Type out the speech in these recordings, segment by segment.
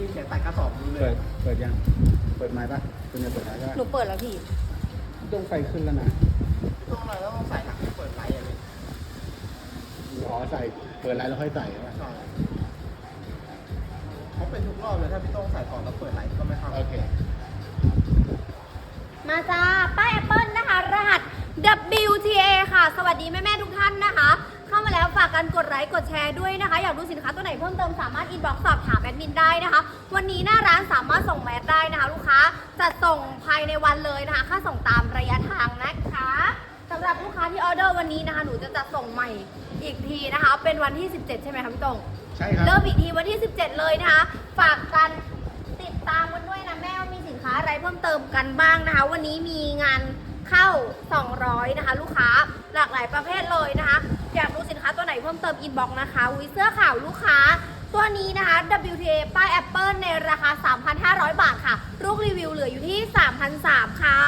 ยินเสียงตัดกระสอบรู้เลเปิยด เปิดยัง เปิดไม้ปะคุณจะเปิดไม้ก็หนูเปิดแล้วพี่ ต้องไฟขึ้นแล้วนะ ต้องอะไรต้องใส่ถังเปิดไลท์อะไร อ๋อใส่ เปิดไลน์แล้วค่อยใส่ใช่ปะใช่เขาเป็นทุกรอบเลยถ้าพี่ต้องใส่ก่อนแล้วเปิดไลท์ก็ไม่เข้าโอเค มาจ้าป้ายแอปเปิลนะคะ รหัส WTA ค่ะ สวัสดีแม่ๆทุกท่านนะคะเข้า มาแล้วฝากกันกดไลค์กดแชร์ด้วยนะคะ อยากดูสินค้าตัวไหนเพิ่มเติมสามารถอินบ็อกซ์สอบถามแอดมินได้นะคะ วันนี้หน้าร้านสามารถส่งแมสได้นะคะ ลูกค้าจัดส่งภายในวันเลยนะคะ ค่าส่งตามระยะทางนะคะสำหรับลูกค้าที่ออเดอร์วันนี้นะคะหนูจะจัดส่งใหม่อีกทีนะคะ เป็นวันที่ 17 ใช่ไหมคะพี่ตรงใช่ครับเริ่มอีกทีวันที่ 17 เลยนะคะ ฝากกันติดตามกันด้วยนะแม่ว่ามีสินค้าอะไรเพิ่มเติมกันบ้างนะคะ วันนี้มีงาน เข้า 200 นะคะ ลูกค้าหลากหลายประเภทเลยนะคะ อยากดูสินค้าตัวไหนเพิ่มเติมอินบ็อกนะคะวิเสื้อขาวลูกค้า ตัวนี้นะคะ WTA ป้าย Apple ในราคา 3,500 บาทค่ะรูปรีวิวเหลืออยู่ที่3,300ค่ะ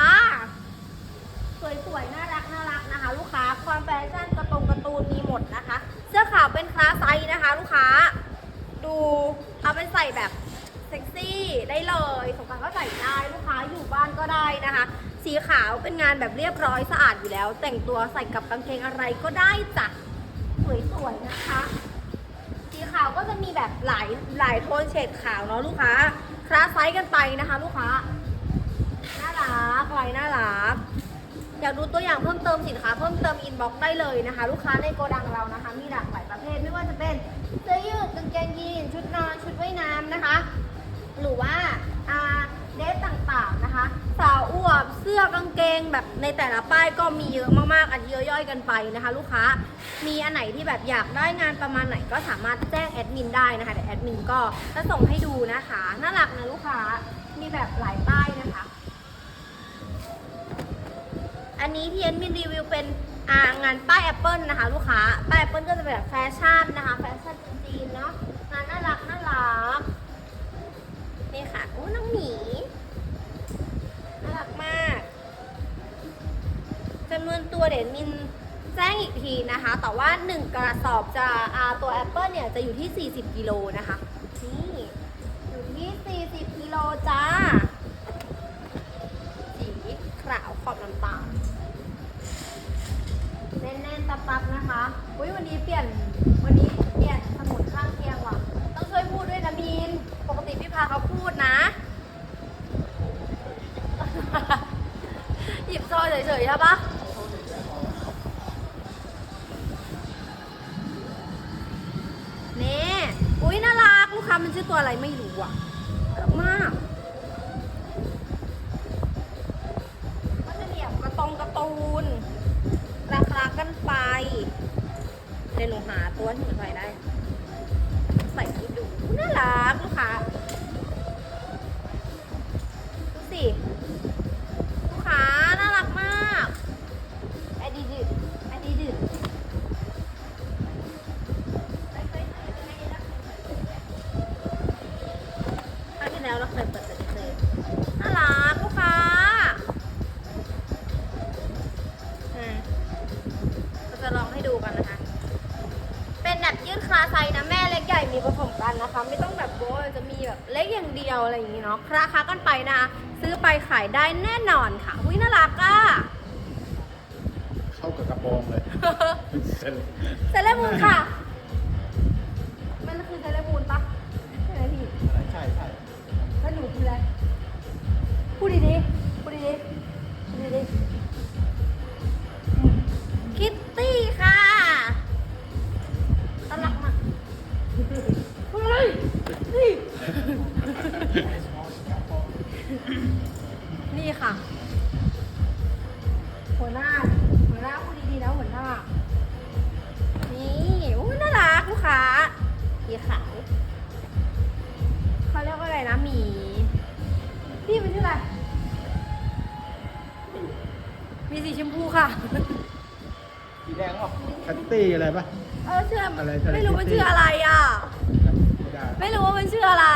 สวยๆ น่ารักน่ารักนะคะ ลูกค้าความแฟชั่นกระตรงกร์ตูนมีหมดนะคะ เสื้อขาวเป็นคลาสไซส์นะคะ ลูกค้า ดูเอาไปใส่แบบเซ็กซี่ได้เลยสงกรารก็ใส่ได้ลูกค้าอยู่บ้านก็ได้นะคะ สีขาวเป็นงานแบบเรียบร้อยสะอาดอยู่แล้ว แต่งตัวใส่กับกางเกงอะไรก็ได้จ้ะสวยๆนะคะ สีขาวก็จะมีแบบหลายหลายโทนเฉดขาวเนาะลูกค้าคลาสไซส์กันไปนะคะ ลูกค้าน่ารักลายน่ารักอยากดูตัวอย่างเพิ่มเติมสินค้าเพิ่มเติมอินบ็อกซ์ได้เลยนะคะ ลูกค้าในโกดังเรานะคะ มีหลากหลายประเภทไม่ว่าจะเป็นเสื้อยืดกางเกงยีนชุดนอนชุดว่ายน้ำนะคะ หรือว่าอ่า เดรสต่างๆนะคะ สาวอวบเสื้อกางเกงแบบในแต่ละป้ายก็มีเยอะมากๆ อันย่อยๆกันไปนะคะ ลูกค้า มีอันไหนที่แบบอยากได้งานประมาณไหนก็สามารถแจ้งแอดมินได้นะคะเดี๋ยวแอดมินก็จะส่งให้ดูนะคะ น่ารักนะลูกค้า มีแบบหลายป้ายนะคะ อันนี้ที่เอ็นมินรีวิวเป็นงานป้ายแอปเปิลนะคะ ลูกค้า ป้ายแอปเปิลก็จะเป็นแบบแฟชั่นนะคะ แฟชั่นจีนเนาะ ยวมินแจ้งอีกทีนะคะ แต่ว่า 1 กระสอบจะอ่าตัวแอปเปิลเนี่ยจะอยู่ที่ 40กิโลนะคะ นี่ อยู่ที่ 40กิโลจ้า สีขาวขอบน้ำตาลแน่นๆตับๆนะคะอุ้ยวันนี้เปลี่ยน วันนี้เปลี่ยนสมุดข้างเคียงว่ะ ต้องช่วยพูดด้วยนะบีนปกติพี่พาเขาพูดนะ หยิบซอยเฉยๆใช่ปะ คะมันชื่อตัวอะไรไม่รู้อะน่ากมากก็จะเหนียบกระตงกระตูนราคากันไปเดี๋ยวหนูหาตัวที่หนูใส่ได้ อไปขายได้แน่นอนค่ะอุ้ยน่ารักอะ เข้ากับกระโปรงเลยเสร็จเซเลบมูนค่ะ มีสีชมพูค่ะ สีแดงหรอคัตตี้อะไรปะ เออชื่ออะไรอะไร ไม่รู้มันชื่ออะไรอะ ไม่ได้ไม่รู้ว่ามันชื่ออะไร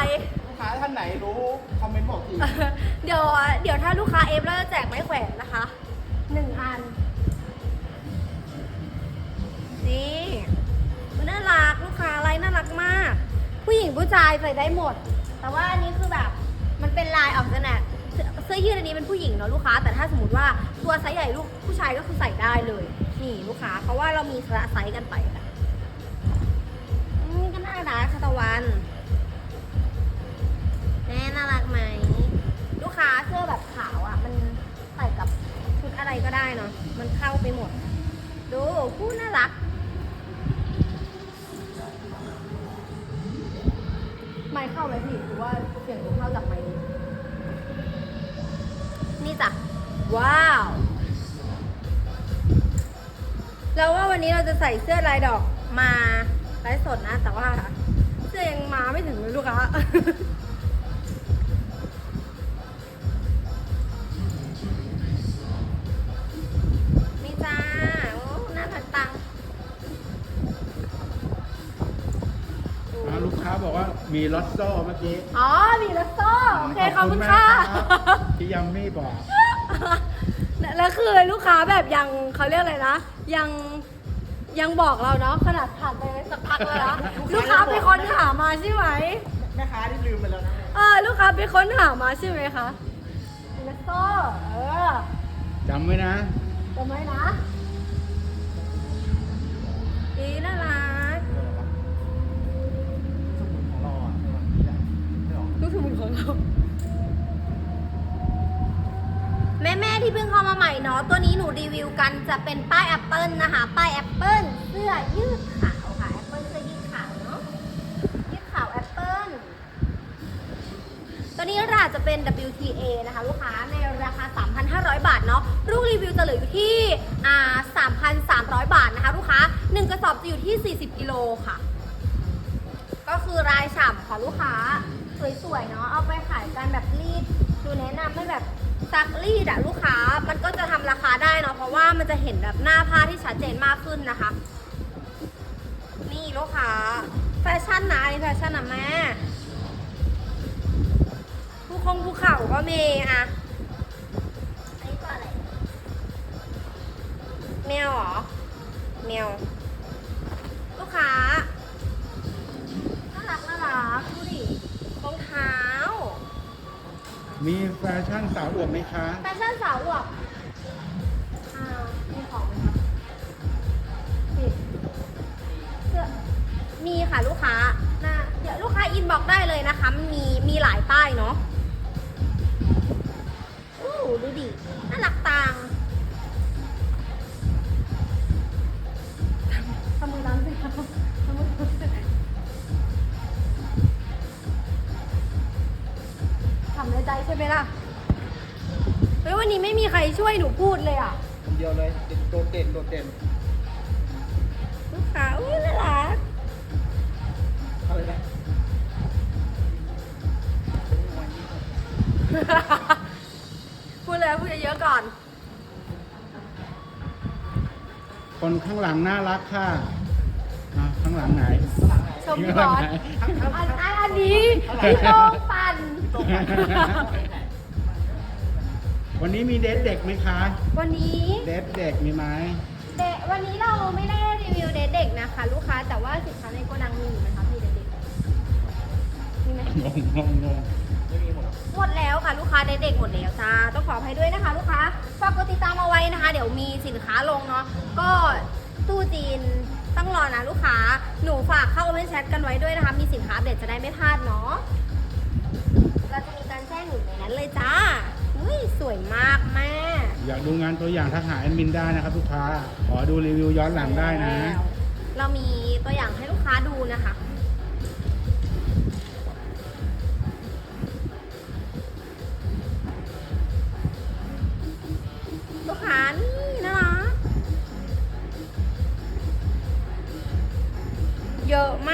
ลูกค้าท่านไหนรู้คอมเมนต์บอกทีเดี๋ยวเดี๋ยวถ้าลูกค้าเอฟแล้วจะแจกไม้แขวนนะคะหนึ่งอัน นี่มันน่ารักลูกค้าอะไรน่ารักมาก ผู้หญิงผู้ชายใส่ได้หมด แต่ว่าอันนี้คือแบบมันเป็นลายออกจะแนทเสื้อเสื้อยืดอันนี้เป็นผู้หญิงเนาะลูกค้า แต่ถ้าสมมติว่า ตัวไซส์ใหญ่ลูกผู้ชายก็คือใส่ได้เลย นี่ลูกค้า เพราะว่าเรามีสละไซส์กันไปนะ ใส่เสื้อลายดอกมาไลฟ์สดนะ แต่ว่าเสื้อยังมาไม่ถึงเลยลูกค้านี่จ้าโอ้น่ารักตังอ่าลูกค้าบอกว่ามีลอตโซ่เมื่อกี้ อ๋อ มีลัสโซ่โอเคขอบคุณค่ะมากรับที่ยัมมี่บอกแล้วแล้วคือลูกค้าแบบยังเขาเรียกอะไรนะ ยัง ยังบอกเราเนาะขนาดผ่านไปสักพักแล้วนะลูกค้าไปค้นหามาใช่ไหมแม่ค้าที่ลืมไปแล้วนะเออลูกค้าไปค้นหามาใช่ไหมคะเลสโต้เออจำไว้นะจำไว้นะอีน่ารักสมุนของเราอะไม่หรอลูกสมุนของเรา แม่แม่ๆที่เพิ่งเข้ามาใหม่เนาะตัวนี้หนูรีวิวกันจะเป็นป้ายแอปเปิลนะคะ ป้ายแอปเปิลเสื้อยืดขาวค่ะแอปเปิลเสื้อยืดขาวเนาะยืดขาวแอปเปิลตัวนี้ราคาจะเป็น WTA นะคะ ลูกค้าในราคา 3,500 บาทเนาะลูกรีวิวจะเหลืออยู่ที่อ่า3,300 บาทนะคะ ลูกค้า 1 กระสอบจะอยู่ที่ 40 กิโลค่ะ ก็คือรายฉ่ำค่ะลูกค้า สวยๆ เนาะเอาไปขายกันแบบรีด ดูแนะนำให้แบบซักรีดอะลูกค้ามันก็จะทำราคาได้เนาะเพราะว่ามันจะเห็นแบบหน้าผ้าที่ชัดเจนมากขึ้นนะคะ นี่ลูกค้าแฟชั่นนะอันนี้แฟชั่นนะแม่ภูคงภูเขาก็มีอะอันนี้ตัวอะไรแมวเหรอแมวลูกค้า มีแฟชั่นสาวอวบไหมคะ แฟชั่นสาวอวบอ่ามีของไหมคะนี่เสื้อมีค่ะลูกค้านะเดี๋ยวลูกค้าอินบอกได้เลยนะคะมันมีมีหลายป้ายเนาะอู้ดูดิ น่ารักตังทำมือน้ำสิคะท ช่ไหมล่ะเฮ้ยวันนี้ไม่มีใครช่วยหนูพูดเลยอะคนเดียวเลยโดดเด่นโดดเด่นลูกค้าอุ้ยน่ารักอะไรนะพูดเลยพูดเยอะๆก่อน คนข้างหลังน่ารักค่ะอะข้างหลังไหน ชมพี่บอสข้างหลังไหนอันอันอันนี้พี่โตงปั่น วันนี้มีเดทเด็กไหมคะ วันนี้เดทเด็กมีไหมเด็กวันนี้เราไม่ได้รีวิวเด็กๆนะคะ ลูกค้าแต่ว่าสินค้าในโกดังมีอยู่ไหมคะพี่เด็กๆมีไหมงงงงงงไม่มีหมดหรอหมดแล้วค่ะลูกค้าเด็กๆหมดแล้วจ้าต้องขออภัยด้วยนะคะ ลูกค้าฝากกดติดตามเอาไว้นะคะ เดี๋ยวมีสินค้าลงเนาะก็ตู้จีนต้องรอนะลูกค้าหนูฝากเข้าเมนแชทกันไว้ด้วยนะคะ มีสินค้าเด็ดจะได้ไม่พลาดเนาะเราจะมีการแจ้งอยู่ในนั้นเลยจ้า อุ้ยสวยมากแม่อยากดูงานตัวอย่างทักหาแอดมินได้นะครับลูกค้า ขอดูรีวิวย้อนหลังได้นะ แล้วเรามีตัวอย่างให้ลูกค้าดูนะคะ ลูกค้านี่นะเยอะม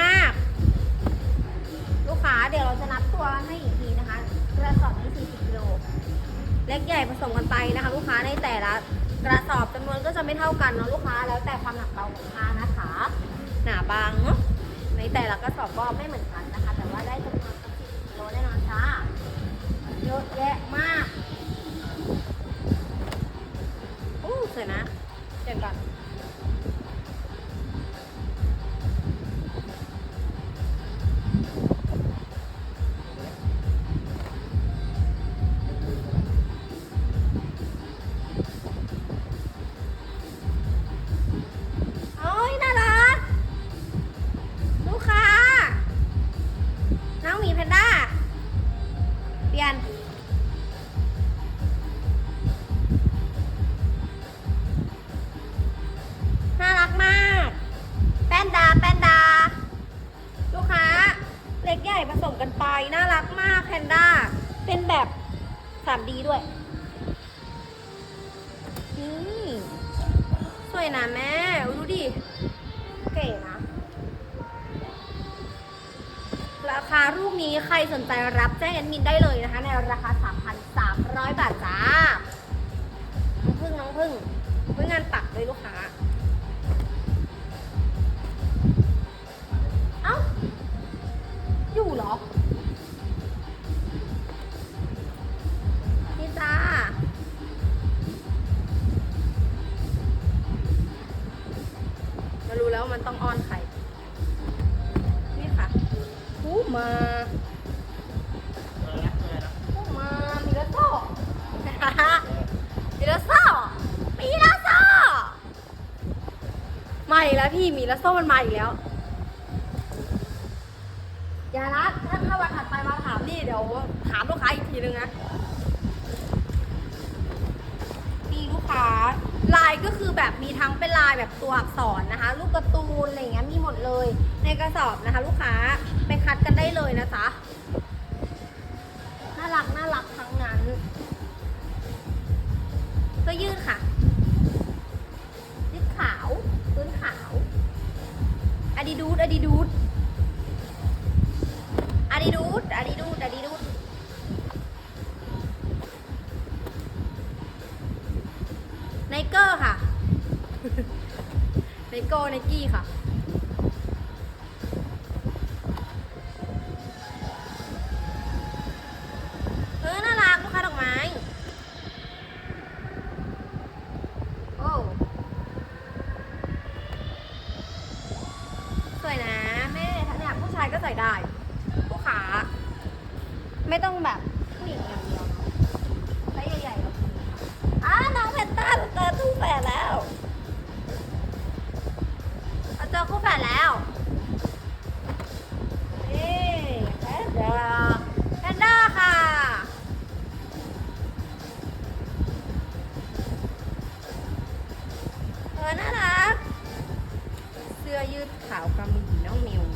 ากลูก ไม่เท่ากันเนาะลูกค้าแล้วแต่ความหนักเบาของผ้านะคะ หนาบางเนาะในแต่ละกระสอบก็ไม่เหมือน ผสมกันไป น่ารักมากแพนด้า เป็นแบบสามดีด้วย นี่ สวยนะแม่ดูดิ เก๋นะ ราคาลูกนี้ใครสนใจรับแจ้งแอดมินได้เลยนะคะ ในราคา 3,300 บาทจ้า น้องพึ่งน้องพึ่งเพื่องานตักเลยลูกค้า อยู่เหรอนี่จ้ามารู้แล้วมันต้องอ้อนใครนี่ค่ะผู้มาผู้มามิลาโซ่มิลาโซ่มิลาโซ่มาอีกแล้วพี่มิลาโซ่มันมาอีกแล้ว กการ์ตูนอะไรเงี้ยมีหมดเลย ในกระสอบนะคะ ลูกค้าไปคัดกันได้เลยนะจ๊ะน่ารักน่ารักทั้งนั้นเสื้อยืดค่ะยืดขาวพื้นขาวอดีดูดอดีดูดอดีดูดอดีดูดอดีดูด โก้ไนกี้ค่ะ เสื้อขาวกำมะหยี่น้องมิว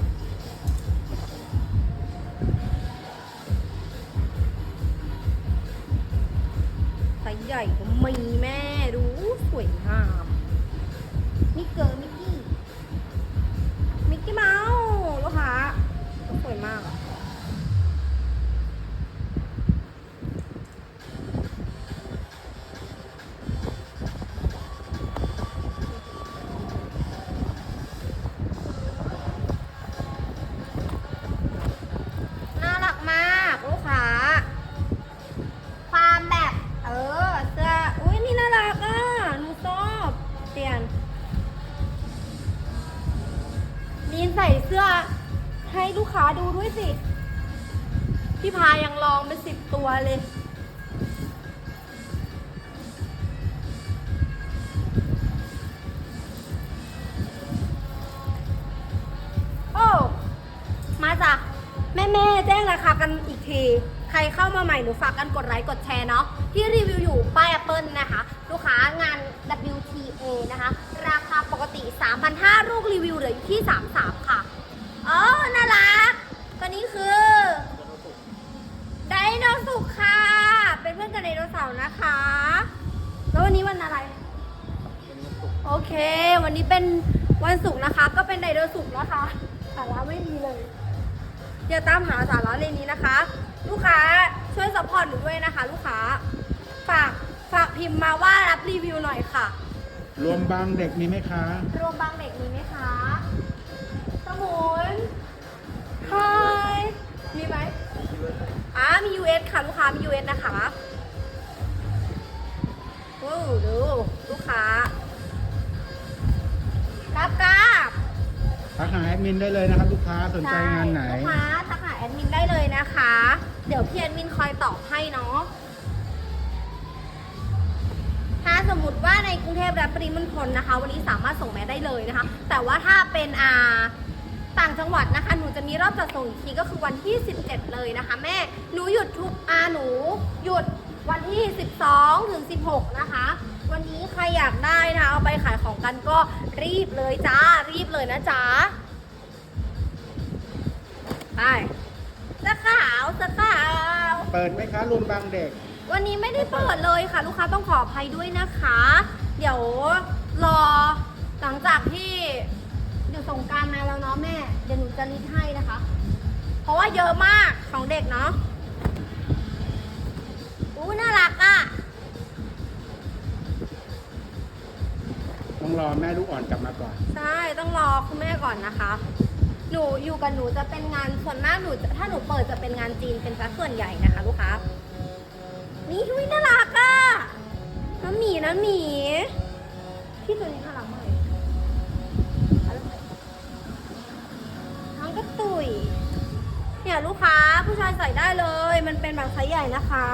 สิบตัวเลย โอ้ มาจ้ะ แม่แม่แจ้งราคากันอีกที ใครเข้ามาใหม่หนูฝากกันกดไลค์กดแชร์เนาะ ที่รีวิวอยู่ป้าย Apple นะคะ ลูกค้างาน WTA นะคะ ราคาปกติ 3,500ลูกรีวิวเหลืออยู่ที่ 33 ค่ะ เออน่ารักตัวนี้คือไดโนเสาร์ค่ะ เป็นเพื่อน กับไดโนเสาร์นะคะ แล้ววันนี้วันอะไร โอเค วันนี้เป็นวันศุกร์นะคะ ก็เป็นไดโนศุกร์นะคะสาระไม่มีเลย อย่าตามหาสาระในนี้นะคะ ลูกค้าช่วยสปอร์ตหนูด้วยนะคะ ลูกค้า ฝากฝากพิมพ์มาว่ารับรีวิวหน่อยค่ะ รวมบางเด็กมีไหมคะ รวมบางเด็กมีไหมคะสมุน Hi มีไหมอ่ามี US ค่ะ ลูกค้ามี US นะคะ โอ้ดูลูกค้ากราบกราบทักหาแอดมินได้เลยนะครับ ลูกค้าสนใจงานไหนช่ลูกค้าทักหาแอดมินได้เลยนะคะ เดี๋ยวพี่แอดมินคอยตอบให้เนาะถ้าสมมติว่าในกรุงเทพและปริมณฑลนะคะ วันนี้สามารถส่งแม่ได้เลยนะคะ แต่ว่าถ้าเป็นอ่าต่างจังหวัดนะคะ หนูจะมีรอบจัดส่งอีกทีก็คือวันที่ 17 เลยนะคะ แม่ หนูหยุดทุกอาหนูหยุด วันที่ 12 ถึง 16 นะคะ วันนี้ใครอยากได้นะคะเอาไปขายของกันก็รีบเลยจ้า รีบเลยนะจ๊ะ ไปเสื้อขาวเสื้อขาวไปเปิดไหมคะรุมบางเด็ก วันนี้ไม่ได้เปิดเลยค่ะ ลูกค้าต้องขออภัยด้วยนะคะ เดี๋ยวรอหลังจากที่เดี๋ยวสงกรารมาแล้วเนาะแม่ เดี๋ยวหนูจะลิดให้นะคะ เพราะว่าเยอะมากของเด็กเนาะ รอแม่ลูกอ่อนกลับมาก่อน ใช่ต้องรอคุณแม่ก่อนนะคะ หนูอยู่กับหนูจะเป็นงานส่วนมากหนูจะถ้าหนูเปิดจะเป็นงานจีนเป็นสัดส่วนใหญ่นะคะลูกค้านี่ทุยน่ารักอะ่ะน้ำหมีน้ำหมีพี่ตัวนี้น่ารักมากเลยเอาลูกไปน้งก็ตุยเนี่ยลูกค้าผู้ชายใส่ได้เลย มันเป็นแบบไซส์ใหญ่นะคะ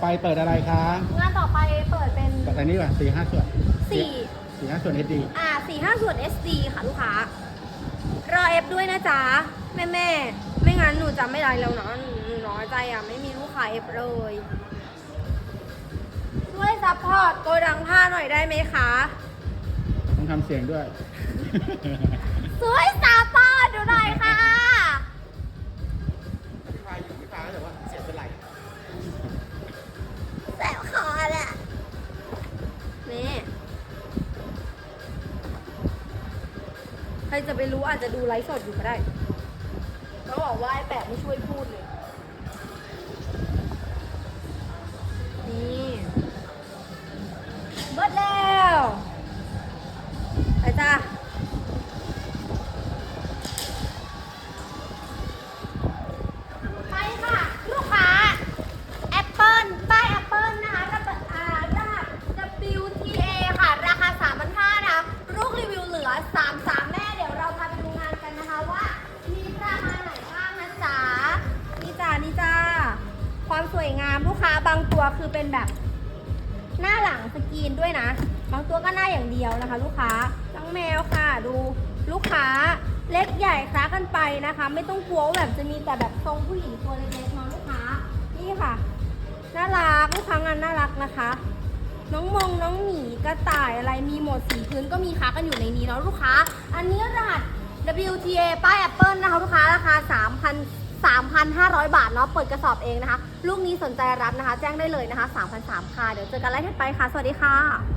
ไปเปิดอะไรคะงานต่อไปเปิดเป็นเปิดอันนี้ก่อนสี่ห้าส่วนสี่สี่ห้าส่วนเอดีอ่าสี่ห้าส่วน SD ค่ะลูกค้ารอเอฟด้วยนะจ๊ะแม่แม่ๆไม่งั้นหนูจะไม่ได้แล้วนะหนูหนูน้อยใจอะไม่มีลูกค้าเอฟเลยช่วยซัพพอร์ตโกดังผ้าหน่อยได้ไหมคะต้องทำเสียงด้วย ช่วยซัพพอร์ตดูหน่อยค่ะ รจะไปรู้อาจจะดูไลฟ์สดอยู่ก็ได้เขาบอกว่าไอ้แปะไม่ช่วยพูดเลย นี่เบิดแล้ว ไปจ้า วามสวยงามลูกค้าบางตัวคือเป็นแบบ หน้าหลังสกรีนด้วยนะ บางตัวก็หน้าอย่างเดียวนะคะ ลูกค้าน้องแมวค่ะดูลูกค้าเล็กใหญ่คล้ากันไปนะคะ ไม่ต้องกลัวว่าแบบจะมีแต่แบบทรงผู้หญิงตัวเล็กๆเนาะลูกค้านี่ค่ะน่ารักลูกค้างานน่ารักนะคะ น้องมงน้องหมีกระต่ายอะไรมีหมดสีพื้นก็มีค้ากันอยู่ในนี้เนาะลูกค้า อันนี้รหัส WTA ป้าย Apple นะคะลูกค้าราคา 3,000 3,500 บาทเนาะเปิดกระสอบเองนะคะ ลูกนี้สนใจรับนะคะ แจ้งได้เลยนะคะ3,300ค่ะ เดี๋ยวเจอกันไลฟ์ถัดไปค่ะ สวัสดีค่ะ